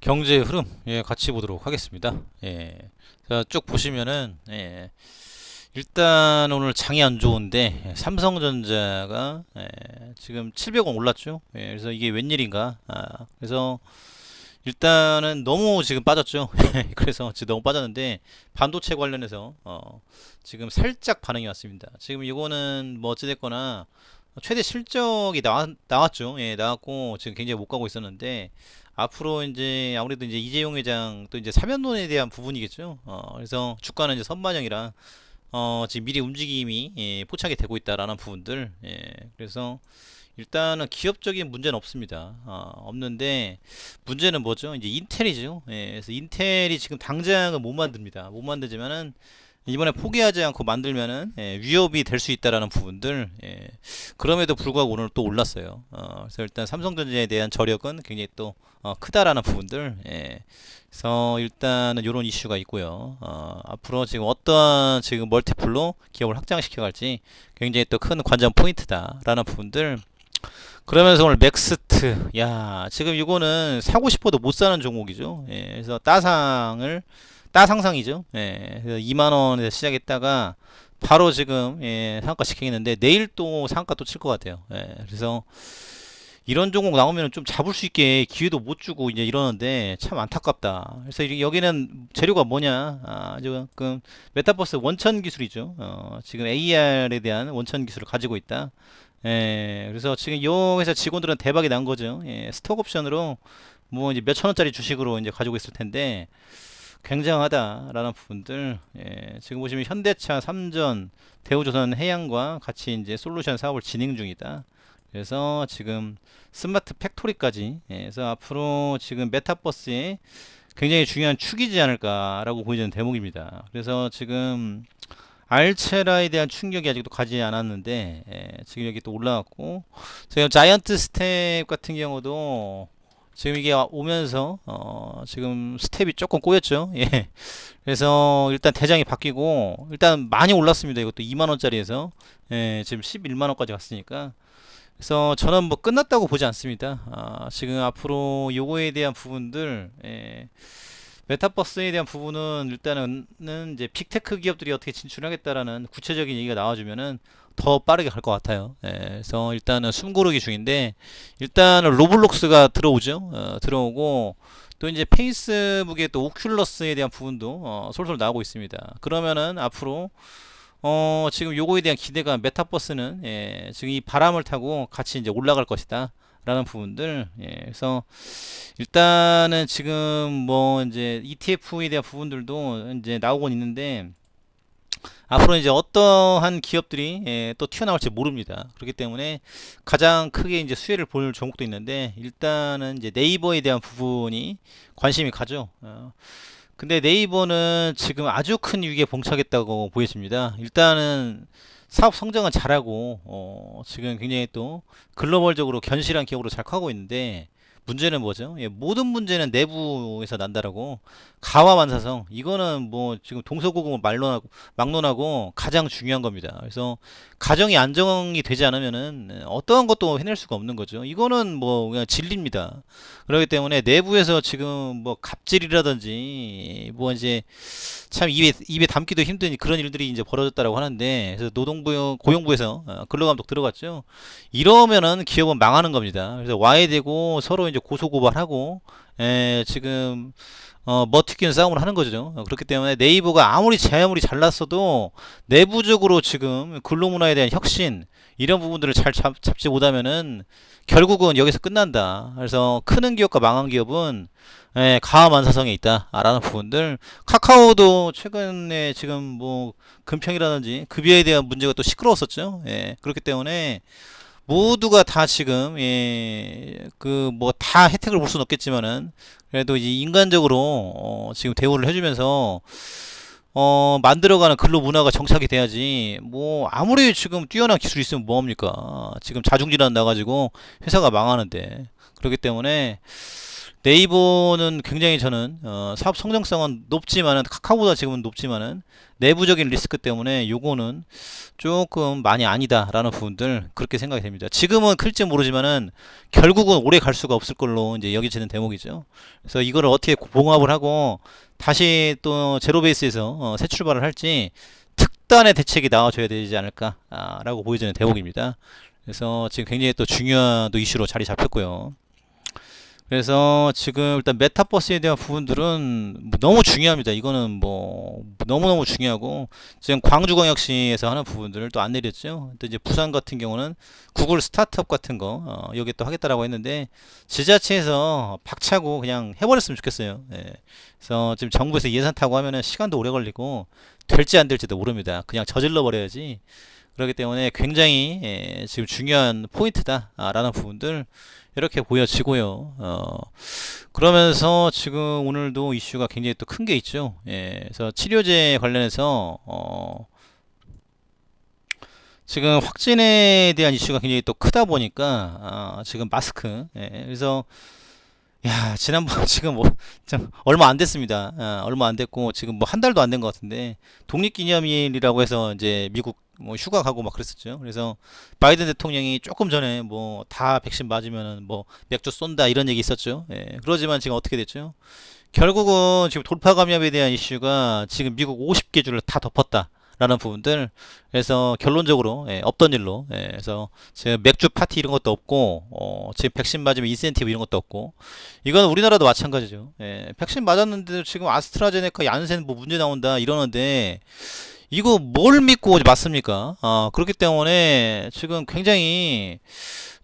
경제 흐름 예, 같이 보도록 하겠습니다. 예. 자, 쭉 보시면은 예. 일단 오늘 장이 안 좋은데 예, 삼성전자가 예, 지금 700원 올랐죠. 예, 그래서 이게 웬일인가? 아, 그래서 일단은 너무 지금 빠졌죠. 그래서 지금 너무 빠졌는데 반도체 관련해서 어, 지금 살짝 반응이 왔습니다. 지금 이거는 뭐 어찌됐거나 최대 실적이 나왔, 나왔죠. 예, 나왔고 지금 굉장히 못 가고 있었는데 앞으로 이제 아무래도 이제 이재용 회장 또 이제 사면론에 대한 부분이겠죠. 어, 그래서 주가는 이제 선반영이라 어, 지금 미리 움직임이 예, 포착이 되고 있다라는 부분들. 예, 그래서 일단은 기업적인 문제는 없습니다. 어, 없는데 문제는 뭐죠? 이제 인텔이죠. 예, 그래서 인텔이 지금 당장은 못 만듭니다. 못 만들지만은 이번에 포기하지 않고 만들면은 예, 위협이 될 수 있다라는 부분들. 예, 그럼에도 불구하고 오늘 또 올랐어요. 어, 그래서 일단 삼성전자에 대한 저력은 굉장히 또 어, 크다라는 부분들. 예, 그래서 일단은 이런 이슈가 있고요. 어, 앞으로 지금 어떠한 지금 멀티플로 기업을 확장시켜 갈지 굉장히 또 큰 관전 포인트다라는 부분들. 그러면서 오늘 맥스트, 야 지금 이거는 사고 싶어도 못 사는 종목이죠. 예, 그래서 따상을 따상상이죠. 예, 그래서 2만 원에서 시작했다가 바로 지금 예, 상가 시키겠는데 내일 또 상가 또 칠 것 같아요. 예, 그래서 이런 종목 나오면 좀 잡을 수 있게 기회도 못 주고 이제 이러는데 참 안타깝다. 그래서 이- 여기는 재료가 뭐냐? 아, 지금 메타버스 원천 기술이죠. 어, 지금 AR에 대한 원천 기술을 가지고 있다. 예, 그래서 지금 요 회사 직원들은 대박이 난 거죠. 예, 스톡 옵션으로 뭐 이제 몇천 원짜리 주식으로 이제 가지고 있을 텐데 굉장하다라는 부분들. 예, 지금 보시면 현대차, 삼전, 대우조선 해양과 같이 이제 솔루션 사업을 진행 중이다. 그래서 지금 스마트 팩토리까지 예, 그래서 앞으로 지금 메타버스에 굉장히 중요한 축이지 않을까라고 보이는 대목입니다. 그래서 지금 알체라에 대한 충격이 아직도 가지 않았는데 예, 지금 여기 또 올라왔고 지금 자이언트 스텝 같은 경우도 지금 이게 오면서 어, 지금 스텝이 조금 꼬였죠. 예. 그래서 일단 대장이 바뀌고 일단 많이 올랐습니다. 이것도 2만 원짜리에서 예, 지금 11만 원까지 갔으니까 그래서 저는 뭐 끝났다고 보지 않습니다. 아, 지금 앞으로 요거에 대한 부분들, 예, 메타버스에 대한 부분은 일단은 이제 빅테크 기업들이 어떻게 진출하겠다라는 구체적인 얘기가 나와주면은 더 빠르게 갈 것 같아요. 예, 그래서 일단은 숨 고르기 중인데 일단은 로블록스가 들어오죠. 어, 들어오고 또 이제 페이스북에 또 오큘러스에 대한 부분도 어, 솔솔 나오고 있습니다. 그러면은 앞으로 어, 지금 요거에 대한 기대가 메타버스는 예, 지금 이 바람을 타고 같이 이제 올라갈 것이다. 라는 부분들, 예, 그래서 일단은 지금 뭐 이제 ETF에 대한 부분들도 이제 나오곤 있는데 앞으로 이제 어떠한 기업들이 예, 또 튀어나올지 모릅니다. 그렇기 때문에 가장 크게 이제 수혜를 볼 종목도 있는데 일단은 이제 네이버에 대한 부분이 관심이 가죠. 어, 근데 네이버는 지금 아주 큰 위기에 봉착했다고 보여집니다. 일단은 사업 성장은 잘하고 어, 지금 굉장히 또 글로벌적으로 견실한 기업으로 잘 커가고 있는데 문제는 뭐죠? 예, 모든 문제는 내부에서 난다라고 가와만사성 이거는 뭐 지금 동서고금을 말론하고 막론하고 가장 중요한 겁니다. 그래서 가정이 안정이 되지 않으면은 어떠한 것도 해낼 수가 없는 거죠. 이거는 뭐 그냥 진리입니다. 그렇기 때문에 내부에서 지금 뭐 갑질이라든지 뭐 이제 참 입에 입에 담기도 힘든 그런 일들이 이제 벌어졌다라고 하는데 그래서 노동부 고용부에서 어, 근로감독 들어갔죠. 이러면은 기업은 망하는 겁니다. 그래서 와야 되고 서로 이제 고소고발하고 에, 지금 어, 머티기는 싸움을 하는 거죠. 어, 그렇기 때문에 네이버가 아무리 제 아무리 잘났어도 내부적으로 지금 근로문화에 대한 혁신 이런 부분들을 잘 잡, 잡지 못하면은 결국은 여기서 끝난다. 그래서 크는 기업과 망한 기업은 예, 가만사성에 있다라는 부분들. 카카오도 최근에 지금 뭐 금평이라든지 급여에 대한 문제가 또 시끄러웠었죠. 예, 그렇기 때문에 모두가 다 지금 예, 그 뭐 다 혜택을 볼 수는 없겠지만은 그래도 이제 인간적으로 어, 지금 대우를 해주면서 어, 만들어가는 근로 문화가 정착이 돼야지 뭐 아무리 지금 뛰어난 기술이 있으면 뭐합니까? 지금 자중질환 나가지고 회사가 망하는데 그렇기 때문에 네이버는 굉장히 저는 어, 사업 성장성은 높지만은 카카오보다 지금은 높지만은 내부적인 리스크 때문에 요거는 조금 많이 아니다라는 부분들 그렇게 생각이 됩니다. 지금은 클지 모르지만은 결국은 오래 갈 수가 없을 걸로 이제 여기지는 대목이죠. 그래서 이거를 어떻게 봉합을 하고 다시 또 제로 베이스에서 어, 새 출발을 할지 특단의 대책이 나와줘야 되지 않을까라고 보여지는 대목입니다. 그래서 지금 굉장히 또 중요한 또 이슈로 자리 잡혔고요. 그래서 지금 일단 메타버스에 대한 부분들은 뭐 너무 중요합니다. 이거는 뭐 너무너무 중요하고 지금 광주광역시에서 하는 부분들을 또 안 내렸죠. 또 이제 부산 같은 경우는 구글 스타트업 같은 거 어, 여기 또 하겠다라고 했는데 지자체에서 박차고 그냥 해버렸으면 좋겠어요. 예. 그래서 지금 정부에서 예산 타고 하면은 시간도 오래 걸리고 될지 안 될지도 모릅니다. 그냥 저질러 버려야지. 그렇기 때문에 굉장히 예, 지금 중요한 포인트다라는 부분들 이렇게 보여지고요. 어, 그러면서 지금 오늘도 이슈가 굉장히 또 큰 게 있죠. 예, 그래서 치료제 관련해서 어, 지금 확진에 대한 이슈가 굉장히 또 크다 보니까 아, 지금 마스크 예, 그래서 야 지난번 지금 뭐 참 얼마 안 됐습니다. 아, 얼마 안 됐고 지금 뭐 한 달도 안 된 것 같은데 독립기념일이라고 해서 이제 미국 뭐 휴가 가고 막 그랬었죠. 그래서 바이든 대통령이 조금 전에 뭐 다 백신 맞으면은 뭐 맥주 쏜다 이런 얘기 있었죠. 예, 그러지만 지금 어떻게 됐죠? 결국은 지금 돌파 감염에 대한 이슈가 지금 미국 50개 주를 다 덮었다. 라는 부분들 그래서 결론적으로 예, 없던 일로 예, 그래서 지금 맥주 파티 이런 것도 없고 어, 지금 백신 맞으면 인센티브 이런 것도 없고 이건 우리나라도 마찬가지죠 예, 백신 맞았는데도 지금 아스트라제네카 얀센 뭐 문제 나온다 이러는데 이거 뭘 믿고 맞습니까? 아, 그렇기 때문에 지금 굉장히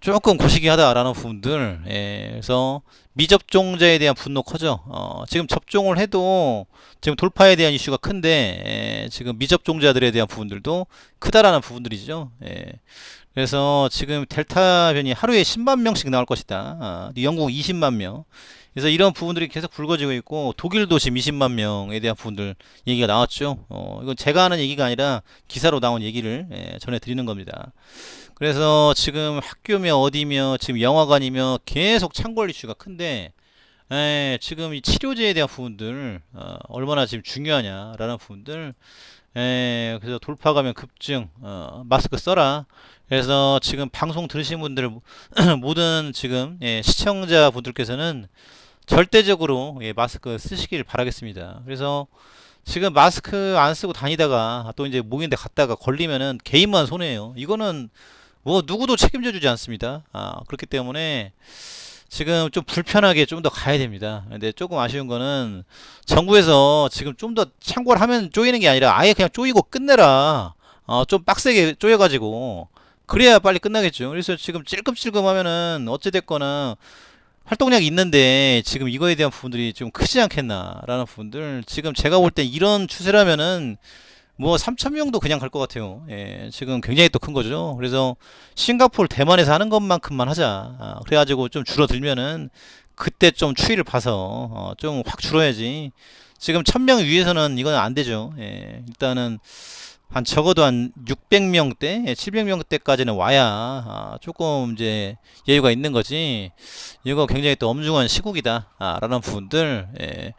조금 고시기하다라는 부분들, 예, 그래서 미접종자에 대한 분노 커져. 어, 지금 접종을 해도 지금 돌파에 대한 이슈가 큰데, 예, 지금 미접종자들에 대한 부분들도 크다라는 부분들이죠. 예. 그래서 지금 델타 변이 하루에 10만 명씩 나올 것이다. 아, 영국 20만 명. 그래서 이런 부분들이 계속 불거지고 있고 독일도 지금 20만 명에 대한 부분들 얘기가 나왔죠. 어, 이건 제가 하는 얘기가 아니라 기사로 나온 얘기를 예, 전해드리는 겁니다. 그래서 지금 학교며 어디며 지금 영화관이며 계속 창궐 이슈가 큰데 예, 지금 이 치료제에 대한 부분들 어, 얼마나 지금 중요하냐라는 부분들 예, 그래서 돌파 가면 급증 어, 마스크 써라. 그래서 지금 방송 들으신 분들 모든 지금 예, 시청자 분들께서는 절대적으로 예, 마스크 쓰시길 바라겠습니다. 그래서 지금 마스크 안 쓰고 다니다가 또 이제 모인데 갔다가 걸리면은 개인만 손해예요. 이거는 뭐 누구도 책임져 주지 않습니다. 아, 그렇기 때문에 지금 좀 불편하게 좀 더 가야 됩니다. 근데 조금 아쉬운 거는 정부에서 지금 좀 더 참고를 하면 쪼이는 게 아니라 아예 그냥 쪼이고 끝내라. 어, 좀 빡세게 쪼여가지고 그래야 빨리 끝나겠죠. 그래서 지금 찔끔찔끔 하면은 어찌됐거나 활동량이 있는데 지금 이거에 대한 부분들이 좀 크지 않겠나라는 부분들 지금 제가 볼 때 이런 추세라면은 뭐 3천 명도 그냥 갈 것 같아요. 예, 지금 굉장히 또 큰 거죠. 그래서 싱가포르, 대만에서 하는 것만큼만 하자. 아, 그래가지고 좀 줄어들면은 그때 좀 추이를 봐서 어, 좀 확 줄어야지. 지금 1000명 위에서는 이건 안 되죠. 예, 일단은 한 적어도 한 600명대, 700명대까지는 와야 아, 조금 이제 여유가 있는 거지. 이거 굉장히 또 엄중한 시국이다. 아, 라는 부분들. 예.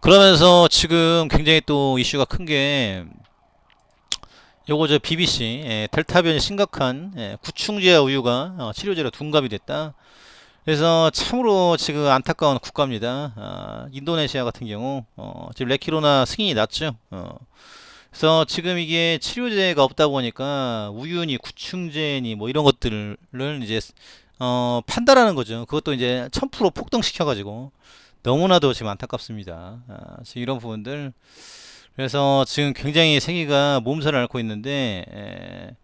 그러면서 지금 굉장히 또 이슈가 큰 게 요거 저 BBC 예, 델타 변이 심각한 예, 구충제와 우유가 어, 치료제로 둔갑이 됐다. 그래서 참으로 지금 안타까운 국가입니다. 아, 인도네시아 같은 경우 어, 지금 레키로나 승인이 났죠. 어. 그래서 지금 이게 치료제가 없다 보니까 우유니 구충제니 뭐 이런 것들을 이제 어, 판다라는 거죠. 그것도 이제 1000% 폭등시켜 가지고 너무나도 지금 안타깝습니다. 아, 이런 부분들 그래서 지금 굉장히 세계가 몸살을 앓고 있는데 에,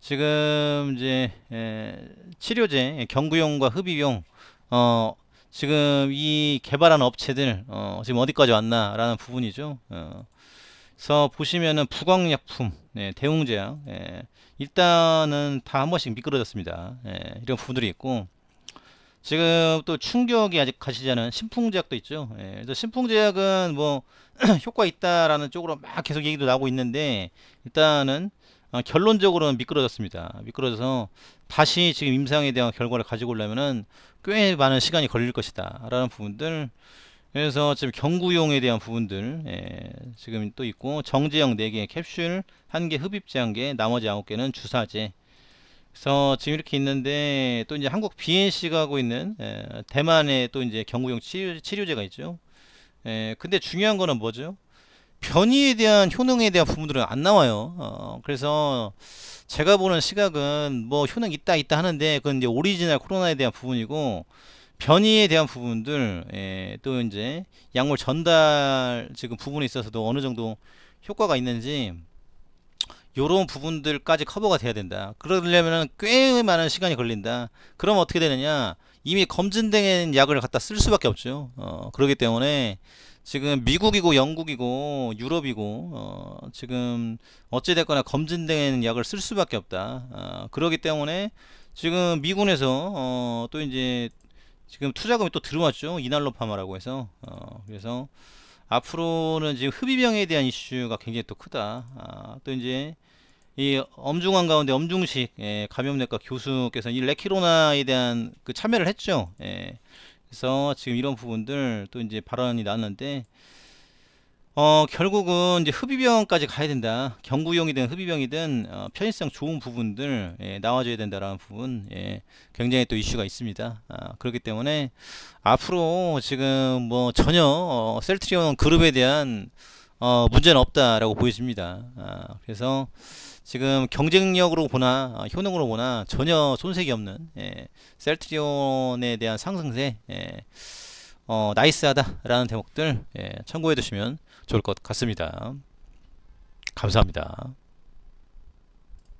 지금 이제 에, 치료제 경구용과 흡입용 어, 지금 이 개발한 업체들 어, 지금 어디까지 왔나라는 부분이죠. 어, 서 보시면은 부광약품, 네, 대웅제약 예, 일단은 다 한 번씩 미끄러졌습니다. 예, 이런 부분들이 있고 지금 또 충격이 아직 가시지 않은 신풍제약도 있죠. 예, 그래서 신풍제약은 뭐 효과 있다라는 쪽으로 막 계속 얘기도 나오고 있는데 일단은 어, 결론적으로는 미끄러졌습니다. 미끄러져서 다시 지금 임상에 대한 결과를 가지고 오려면은 꽤 많은 시간이 걸릴 것이다. 라는 부분들. 그래서 지금 경구용에 대한 부분들, 예, 지금 또 있고, 정제형 4개, 캡슐 1개, 흡입제 1개, 나머지 9개는 주사제. 그래서 지금 이렇게 있는데, 또 이제 한국 BNC가 하고 있는, 예, 대만의 또 이제 경구용 치료, 치료제가 있죠. 예, 근데 중요한 거는 뭐죠? 변이에 대한 효능에 대한 부분들은 안 나와요. 어, 그래서 제가 보는 시각은 뭐 효능 있다 있다 하는데 그건 이제 오리지널 코로나에 대한 부분이고 변이에 대한 부분들 예, 또 이제 약물 전달 지금 부분에 있어서도 어느 정도 효과가 있는지 요런 부분들까지 커버가 돼야 된다. 그러려면 꽤 많은 시간이 걸린다. 그럼 어떻게 되느냐? 이미 검증된 약을 갖다 쓸 수밖에 없죠. 어, 그렇기 때문에 지금 미국이고 영국이고 유럽이고 어, 지금 어찌 됐거나 검증된 약을 쓸 수밖에 없다. 어, 그렇기 때문에 지금 미군에서 어, 또 이제 지금 투자금이 또 들어왔죠. 이날로파마라고 해서 어, 그래서 앞으로는 지금 흡입병에 대한 이슈가 굉장히 또 크다. 아, 또 이제 이 엄중한 가운데 엄중식 예, 감염내과 교수께서 이 레키로나에 대한 그 참여를 했죠. 예. 그래서 지금 이런 부분들 또 이제 발언이 나왔는데 어 결국은 이제 흡입병까지 가야 된다. 경구용이든 흡입병이든 어, 편의성 좋은 부분들 예, 나와줘야 된다라는 부분 예, 굉장히 또 이슈가 있습니다. 아, 그렇기 때문에 앞으로 지금 뭐 전혀 어, 셀트리온 그룹에 대한 어, 문제는 없다라고 보여집니다. 아, 그래서 지금 경쟁력으로 보나 아, 효능으로 보나 전혀 손색이 없는 예, 셀트리온에 대한 상승세 예, 어, 나이스하다라는 대목들 예, 참고해 두시면 좋을 것 같습니다. 감사합니다.